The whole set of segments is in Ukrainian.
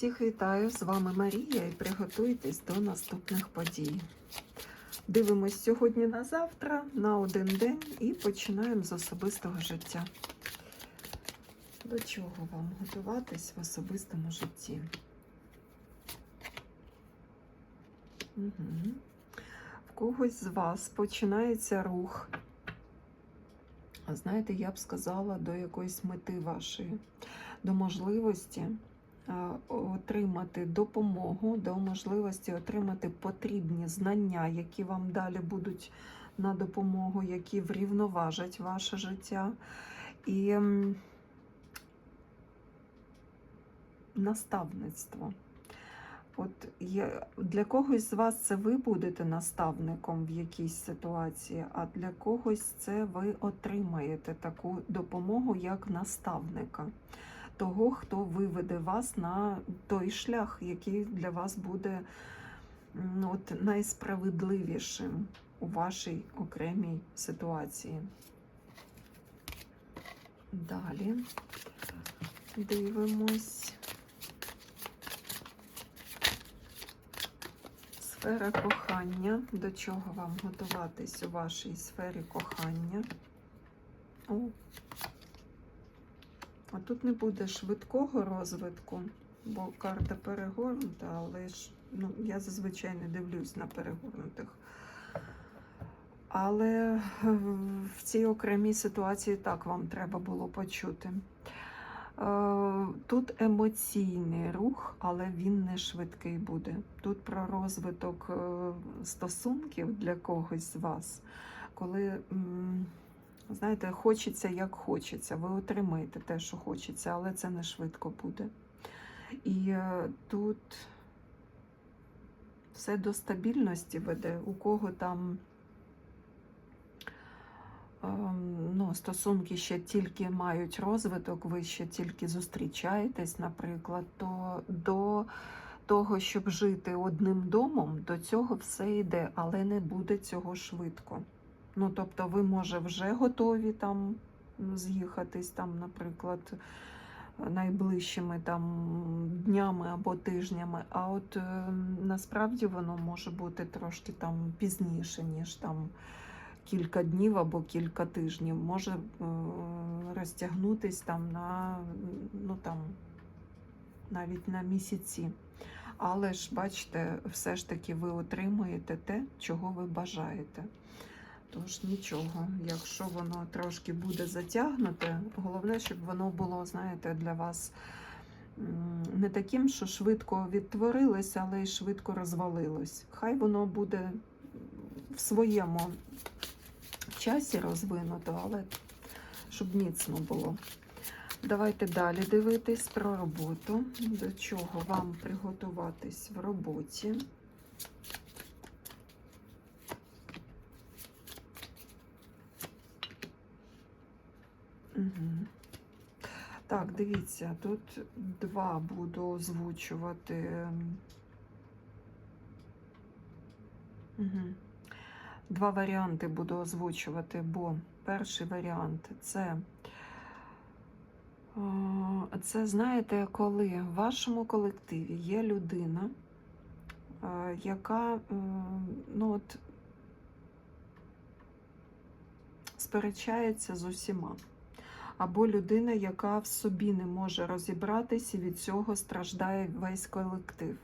Всіх вітаю! З вами Марія і приготуйтесь до наступних подій. Дивимось сьогодні на завтра, на один день і починаємо з особистого життя. До чого вам готуватись в особистому житті? Угу. В когось з вас починається рух. А знаєте, я б сказала, до якоїсь мети вашої, до можливості отримати допомогу, до можливості отримати потрібні знання, які вам далі будуть на допомогу, які врівноважать ваше життя. І наставництво. От для когось з вас це ви будете наставником в якійсь ситуації, а для когось це ви отримаєте таку допомогу як наставника, того, хто виведе вас на той шлях, який для вас буде от, найсправедливішим у вашій окремій ситуації. Далі дивимось. Сфера кохання. До чого вам готуватись у вашій сфері кохання? А тут не буде швидкого розвитку, бо карта перегорнута, але ж ну, я зазвичай не дивлюсь на перегорнутих. Але в цій окремій ситуації так вам треба було почути. Е, Тут емоційний рух, але він не швидкий буде. Тут про розвиток е, стосунків для когось з вас, коли, знаєте, хочеться як хочеться, ви отримаєте те, що хочеться, але це не швидко буде. І е, тут все до стабільності веде, у кого там. Ем, ну, стосунки ще тільки мають розвиток, ви ще тільки зустрічаєтесь, наприклад, то до того, щоб жити одним домом, до цього все йде, але не буде цього швидко. Ну, тобто, ви, може, вже готові там з'їхатись, там, наприклад, найближчими там днями або тижнями, а от е, насправді воно може бути трошки там пізніше, ніж там кілька днів або кілька тижнів, може е, розтягнутись там на ну там навіть на місяці. Але ж, бачите, все ж таки ви отримуєте те, чого ви бажаєте. Тож нічого, якщо воно трошки буде затягнуте, головне, щоб воно було, знаєте, для вас не таким, що швидко відтворилось, але й швидко розвалилось. Хай воно буде в своєму часі розвинуто, але щоб міцно було. Давайте далі дивитись про роботу. До чого вам приготуватись в роботі. Так, дивіться, тут два буду озвучувати. Угу. Два варіанти буду озвучувати, бо перший варіант це, це знаєте, коли в вашому колективі є людина, яка е, ну от, сперечається з усіма. Або людина, яка в собі не може розібратись і від цього страждає весь колектив.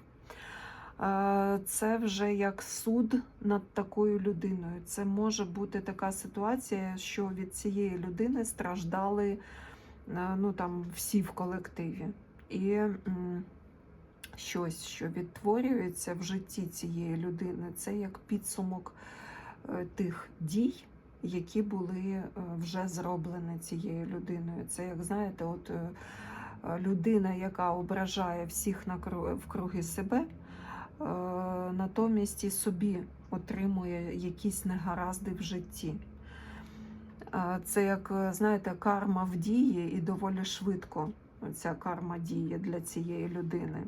Це вже як суд над такою людиною. Це може бути така ситуація, що від цієї людини страждали ну, там, всі в колективі. І щось, що відтворюється в житті цієї людини, це як підсумок е, тих дій, які були е, вже зроблені цією людиною. Це, як знаєте, от е, людина, яка ображає всіх в круги себе. Е, натомість і собі отримує якісь негаразди в житті. Це, як, знаєте, карма в дії і доволі швидко ця карма діє для цієї людини.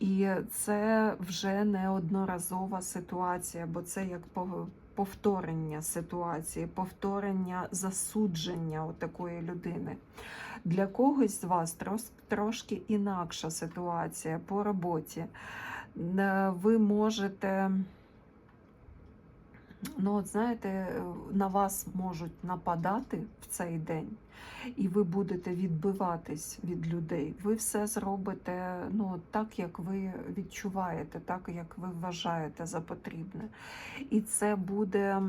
І це вже неодноразова ситуація, бо це як повторення ситуації, повторення засудження такої людини. Для когось з вас трошки інакша ситуація по роботі. Ви можете, ну, от знаєте, е, на вас можуть нападати в цей день, і ви будете відбиватись від людей. Ви все зробите ну, так, як ви відчуваєте, так, як ви вважаєте за потрібне. І це буде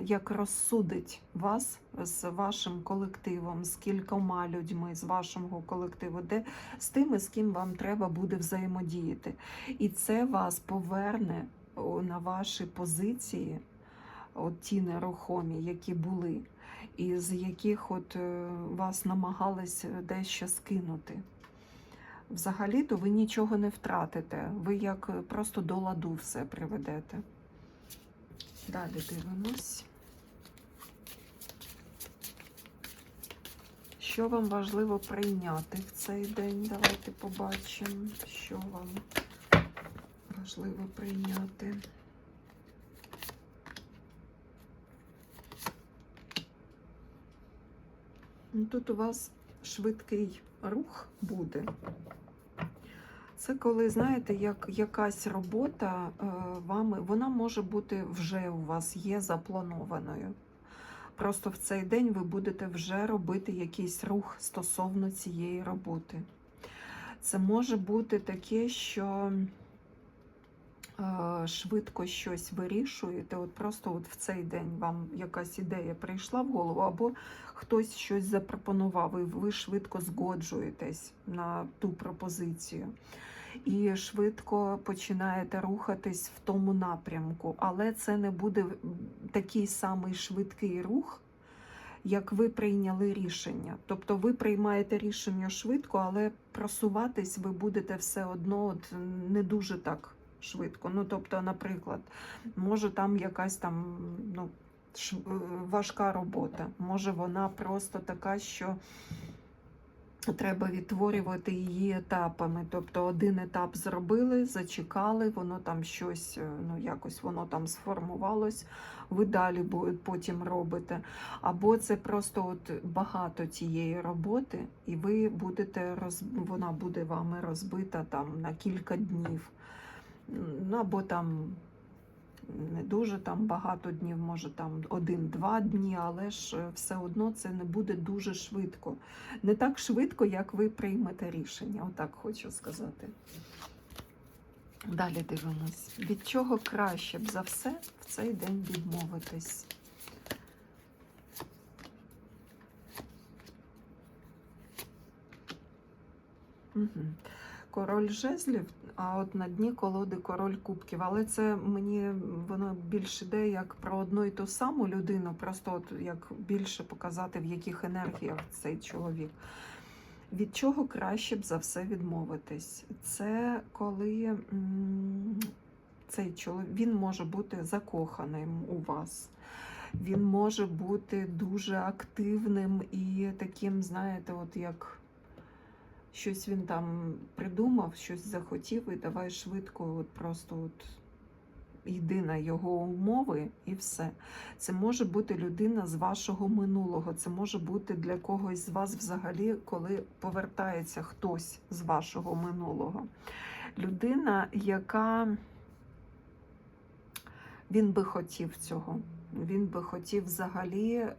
як розсудить вас з вашим колективом, з кількома людьми з вашого колективу, де з тими, з ким вам треба буде взаємодіяти. І це вас поверне на ваші позиції, от ті нерухомі, які були, і з яких от е, вас намагались дещо скинути. Взагалі-то ви нічого не втратите, ви як е, просто до ладу все приведете. Далі дивимось. Що вам важливо прийняти в цей день? Давайте побачимо, що вам важливо прийняти. Тут у вас швидкий рух буде. Це коли, знаєте, як якась робота е, вами, вона може бути вже у вас є запланованою. Просто в цей день ви будете вже робити якийсь рух стосовно цієї роботи. Це може бути таке, що швидко щось вирішуєте. От просто от в цей день вам якась ідея прийшла в голову, або хтось щось запропонував, і ви швидко згоджуєтесь на ту пропозицію. І швидко починаєте рухатись в тому напрямку, але це не буде такий самий швидкий рух, як ви прийняли рішення. Тобто ви приймаєте рішення швидко, але просуватись ви будете все одно от не дуже так швидко. Ну, тобто, наприклад, може там якась там ну, е, важка робота, може вона просто така, що треба відтворювати її етапами. Тобто один етап зробили, зачекали, воно там щось, е, ну якось воно там сформувалось, ви далі потім робите. Або це просто от багато цієї роботи, і ви будете роз... вона буде вами розбита там на кілька днів. Ну, або там не дуже там багато днів, може там один-два дні, але ж е, все одно це не буде дуже швидко. Не так швидко, як ви приймете рішення, отак хочу сказати. Далі дивимось. Від чого краще б за все в цей день відмовитись? Угу. Король жезлів, а от на дні колоди король кубків. Але це мені воно більше йде як про одну і ту саму людину, просто от як більше показати, в яких енергіях цей чоловік. Від чого краще б за все відмовитись? Це коли цей чоловік він може бути закоханим у вас. Він може бути дуже активним і таким, знаєте, от як щось він там придумав, щось захотів, і давай швидко, от просто от йди на його умови і все. Це може бути людина з вашого минулого. Це може бути для когось з вас взагалі, коли повертається хтось з вашого минулого. Людина, яка він би хотів цього. Він би хотів взагалі е,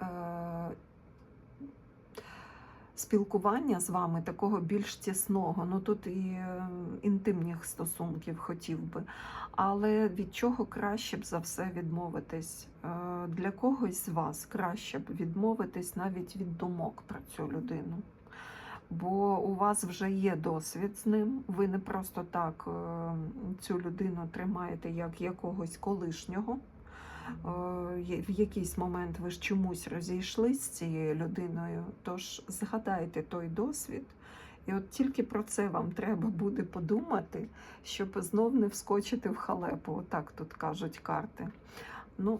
спілкування з вами такого більш тісного. Ну тут і е, інтимних стосунків хотів би. Але від чого краще б за все відмовитись? Е, Для когось з вас краще б відмовитись навіть від думок про цю людину. Бо у вас вже є досвід з ним. Ви не просто так е, цю людину тримаєте як якогось колишнього. Е, В якийсь момент ви ж чомусь розійшлись з цією людиною. Тож згадайте той досвід, і от тільки про це вам треба буде подумати, щоб знов не вскочити в халепу. Отак тут кажуть карти. Ну,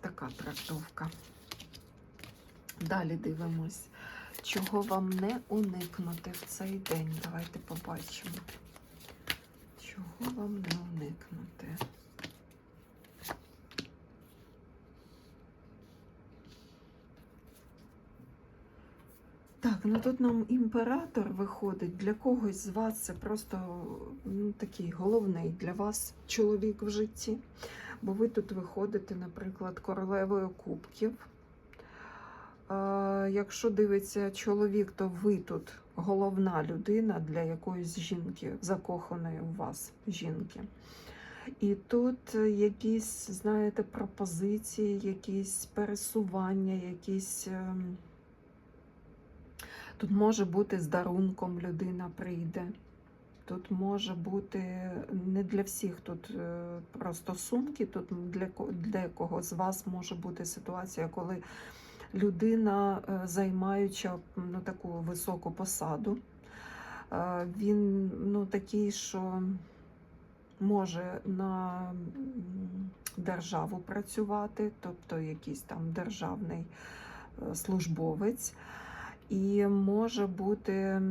така трактовка. Далі дивимось, чого вам не уникнути в цей день. Давайте побачимо. Чого вам не уникнути? Ну тут нам імператор виходить. Для когось з вас це просто ну, такий головний для вас чоловік в житті. Бо ви тут виходите, наприклад, королевою кубків. Е, Якщо дивиться чоловік, то ви тут головна людина для якоїсь жінки, закоханої у вас жінки. І тут якісь, знаєте, пропозиції, якісь пересування, якісь. Тут може бути з дарунком людина прийде. Тут може бути не для всіх тут е, просто сумки, тут для, для кого з вас може бути ситуація, коли людина, е, займаюча ну, таку високу посаду, е, він ну, такий, що може на державу працювати, тобто якийсь там державний службовець. І може бути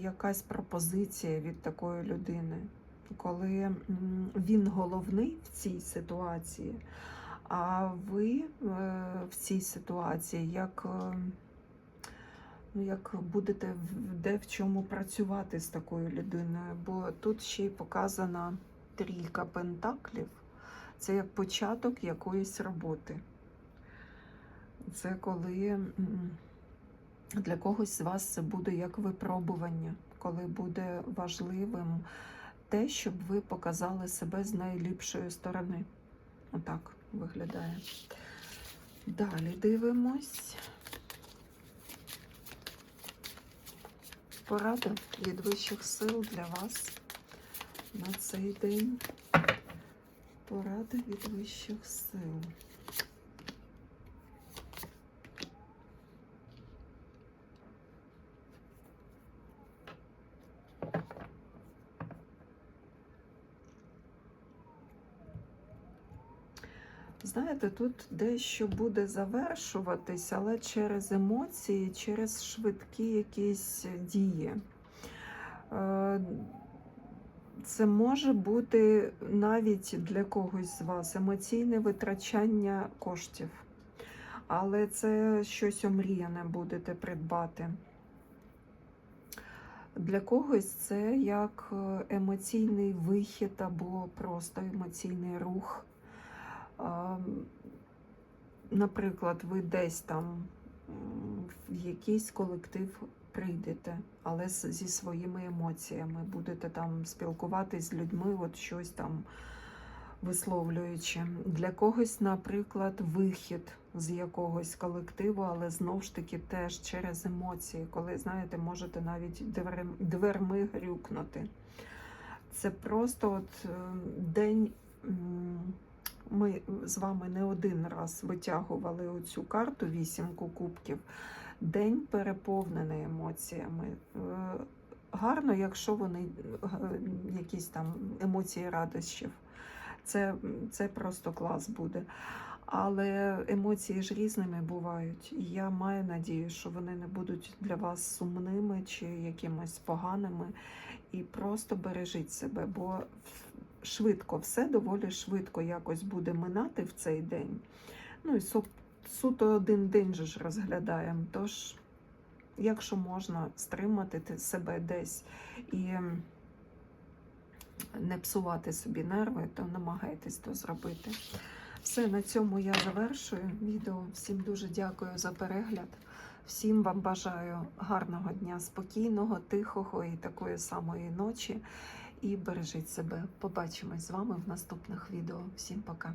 якась пропозиція від такої людини, коли він головний в цій ситуації, а ви е, в цій ситуації як, е, ну, як будете де в чому працювати з такою людиною, бо тут ще й показана трійка пентаклів. Це як початок якоїсь роботи. Це коли. Для когось з вас це буде як випробування, коли буде важливим те, щоб ви показали себе з найліпшої сторони. Отак виглядає. Далі дивимось. Порада від вищих сил для вас на цей день. Порада від вищих сил. Знаєте, тут дещо буде завершуватись, але через емоції, через швидкі якісь дії. Е, Це може бути навіть для когось з вас емоційне витрачання коштів, але це щось омріяне будете придбати. Для когось це як е, емоційний вихід або просто емоційний рух. Наприклад, ви десь там в якийсь колектив прийдете, але зі своїми емоціями будете там спілкуватись з людьми, от щось там висловлюючи. Для когось, наприклад, вихід з якогось колективу, але знову ж таки теж через емоції, коли, знаєте, можете навіть дверем- дверми грюкнути. Це просто от е, день. Ми з вами не один раз витягували оцю карту вісімку кубків. День переповнений емоціями. Е, Гарно, якщо вони е, якісь там емоції радощів. Це, це просто клас буде. Але емоції ж різними бувають. Я маю надію, що вони не будуть для вас сумними чи якимось поганими. І просто бережіть себе, бо швидко, все доволі швидко якось буде минати в цей день. Ну і су- суто один день же ж розглядаємо. Тож, якщо можна стримати себе десь і не псувати собі нерви, то намагайтесь то зробити. Все, на цьому я завершую відео. Всім дуже дякую за перегляд. Всім вам бажаю гарного дня, спокійного, тихого і такої самої ночі. І бережіть себе. Побачимось з вами в наступних відео. Всім пока.